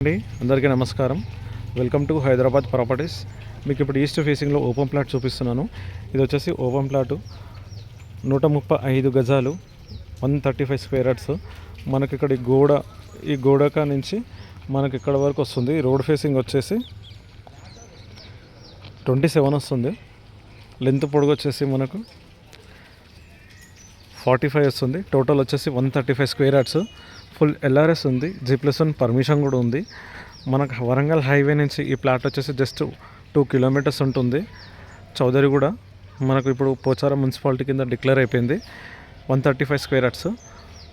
అండి అందరికీ నమస్కారం. వెల్కమ్ టు హైదరాబాద్ ప్రాపర్టీస్ మీకు ఇప్పుడు ఈస్ట్ ఫేసింగ్లో ఓపెన్ ప్లాట్ చూపిస్తున్నాను. ఇది వచ్చేసి ఓపెన్ ప్లాట్ నూట ముప్పై ఐదు గజాలు one thirty five square yards మనకి ఇక్కడ ఈ గోడ ఈ గోడక నుంచి మనకి ఇక్కడ వరకు వస్తుంది. రోడ్ ఫేసింగ్ వచ్చేసి ట్వంటీ సెవెన్ వస్తుంది. లెంత్ పొడుగు వచ్చేసి మనకు ఫార్టీ ఫైవ్ వస్తుంది. టోటల్ వచ్చేసి one thirty five square yards full LRS ఉంది జీ ప్లస్ వన్ పర్మిషన్ కూడా ఉంది. మనకు వరంగల్ హైవే నుంచి ఈ ప్లాట్ వచ్చేసి జస్ట్ టూ కిలోమీటర్స్ ఉంటుంది. చౌదరి కూడా మనకు ఇప్పుడు పోచారం మున్సిపాలిటీ కింద డిక్లేర్ అయిపోయింది. One thirty five square yards.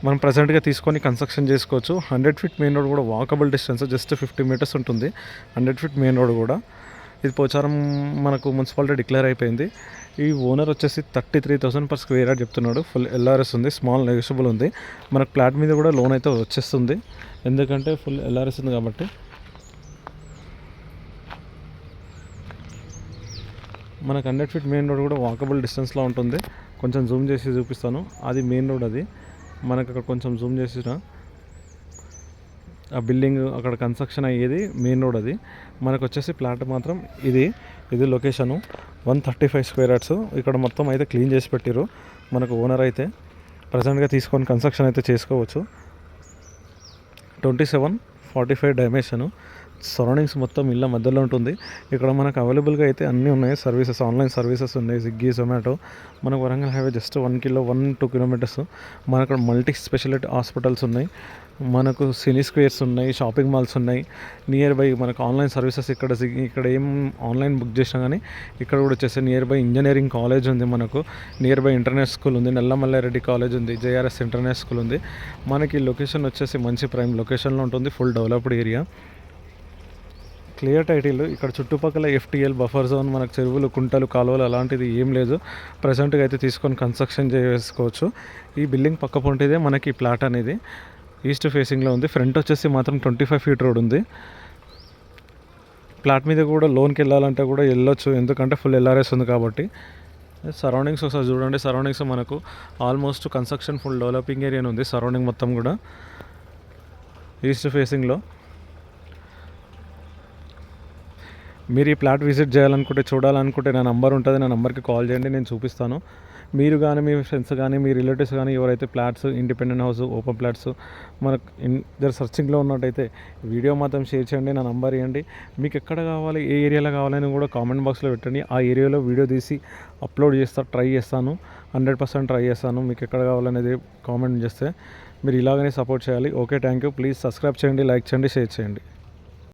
మనం ప్రజెంట్గా తీసుకొని కన్స్ట్రక్షన్ చేసుకోవచ్చు. హండ్రెడ్ ఫీట్ మెయిన్ రోడ్ కూడా walkable distance just fifty metres ఉంటుంది. హండ్రెడ్ ఫీట్ మెయిన్ రోడ్ కూడా. ఇది పోచారం మనకు మున్సిపాలిటీ డిక్లేర్ అయిపోయింది. ఈ ఓనర్ వచ్చేసి thirty three thousand per square yard చెప్తున్నాడు. ఫుల్ ఎల్ఆర్ఎస్ ఉంది స్మాల్ నెగోషియబుల్ ఉంది. మనకు ప్లాట్ మీద కూడా లోన్ అయితే వచ్చేస్తుంది. ఎందుకంటే ఫుల్ ఎల్ఆర్ఎస్ ఉంది కాబట్టి. మనకు హండ్రెడ్ ఫీట్ మెయిన్ రోడ్ కూడా వాకబుల్ డిస్టెన్స్లో ఉంటుంది. కొంచెం జూమ్ చేసి చూపిస్తాను. అది మెయిన్ రోడ్ అది. మనకు అక్కడ కొంచెం జూమ్ చేసిన ఆ బిల్డింగ్ అక్కడ కన్స్ట్రక్షన్ అయ్యేది మెయిన్ రోడ్ అది. మనకు వచ్చేసి ప్లాట్ మాత్రం ఇది. ఇది location. One thirty five square yards. ఇక్కడ మొత్తం అయితే క్లీన్ చేసి పెట్టిరు మనకు ఓనర్ అయితే ప్రజెంట్గా తీసుకొని కన్స్ట్రక్షన్ అయితే చేసుకోవచ్చు. Twenty seven forty five dimension. Surroundings మొత్తం ఇళ్ళ మధ్యలో ఉంటుంది. ఇక్కడ మనకు అవైలబుల్గా అయితే అన్నీ ఉన్నాయి. సర్వీసెస్ ఆన్లైన్ సర్వీసెస్ ఉన్నాయి. స్విగ్గీ జొమాటో మనకు Warangal highway just one kilo one two kilometres. మనకు మల్టీ స్పెషాలిటీ హాస్పిటల్స్ ఉన్నాయి. మనకు సినీ స్క్వేర్స్ ఉన్నాయి షాపింగ్ మాల్స్ ఉన్నాయి. నియర్ బై మనకు ఆన్లైన్ సర్వీసెస్ ఇక్కడ ఇక్కడ ఏం ఆన్లైన్ బుక్ చేసినా కానీ ఇక్కడ కూడా వచ్చేసి నియర్ బై ఇంజనీరింగ్ కాలేజ్ ఉంది మనకు. నియర్ బై ఇంటర్నేషనల్ స్కూల్ ఉంది నల్లమల్లారెడ్డి కాలేజ్ ఉంది జేఆర్ఎస్ ఇంటర్నేషనల్ స్కూల్ ఉంది. మనకి లొకేషన్ వచ్చేసి మంచి ప్రైమ్ లొకేషన్లో ఉంటుంది full developed area clear title ఇక్కడ చుట్టుపక్కల ఎఫ్టీఎల్ బఫర్ జోన్ మనకు చెరువులు కుంటలు కాలువలు అలాంటిది ఏం లేదు. ప్రజెంట్గా అయితే తీసుకొని కన్స్ట్రక్షన్ చేసుకోవచ్చు ఈ బిల్డింగ్ పక్క పొంటిదే మనకి ప్లాట్ అనేది. ఈస్ట్ ఫేసింగ్లో ఉంది. ఫ్రంట్ వచ్చేసి మాత్రం ట్వంటీ ఫైవ్ ఫీట్ రోడ్ ఉంది. ప్లాట్ మీద కూడా లోన్కి వెళ్ళాలంటే కూడా వెళ్ళొచ్చు. ఎందుకంటే ఫుల్ ఎల్ఆర్ఎస్ ఉంది కాబట్టి. సరౌండింగ్స్ ఒకసారి చూడండి. సరౌండింగ్స్ మనకు almost construction full developing area ఉంది. సరౌండింగ్ మొత్తం కూడా ఈస్ట్ ఫేసింగ్లో. మీరు ఈ ప్లాట్ విజిట్ చేయాలనుకుంటే చూడాలనుకుంటే నా నంబర్ ఉంటుంది. నా నంబర్కి కాల్ చేయండి. నేను చూపిస్తాను. మీరు కానీ మీ ఫ్రెండ్స్ కానీ మీ రిలేటివ్స్ కానీ ఎవరైతే plots independent house open plots మనకు ఇన్ సర్చింగ్లో ఉన్నట్టయితే వీడియో మాత్రం షేర్ చేయండి నా నంబర్ ఇవ్వండి. మీకు ఎక్కడ కావాలి ఏ ఏరియాలో కావాలని కూడా కామెంట్ బాక్స్లో పెట్టండి. ఆ ఏరియాలో వీడియో తీసి అప్లోడ్ చేస్తా ట్రై చేస్తాను. హండ్రెడ్ పర్సెంట్ ట్రై చేస్తాను. మీకు ఎక్కడ కావాలనేది కామెంట్ చేస్తే మీరు ఇలాగనే సపోర్ట్ చేయాలి. Okay thank you please subscribe చేయండి లైక్ చేయండి షేర్ చేయండి.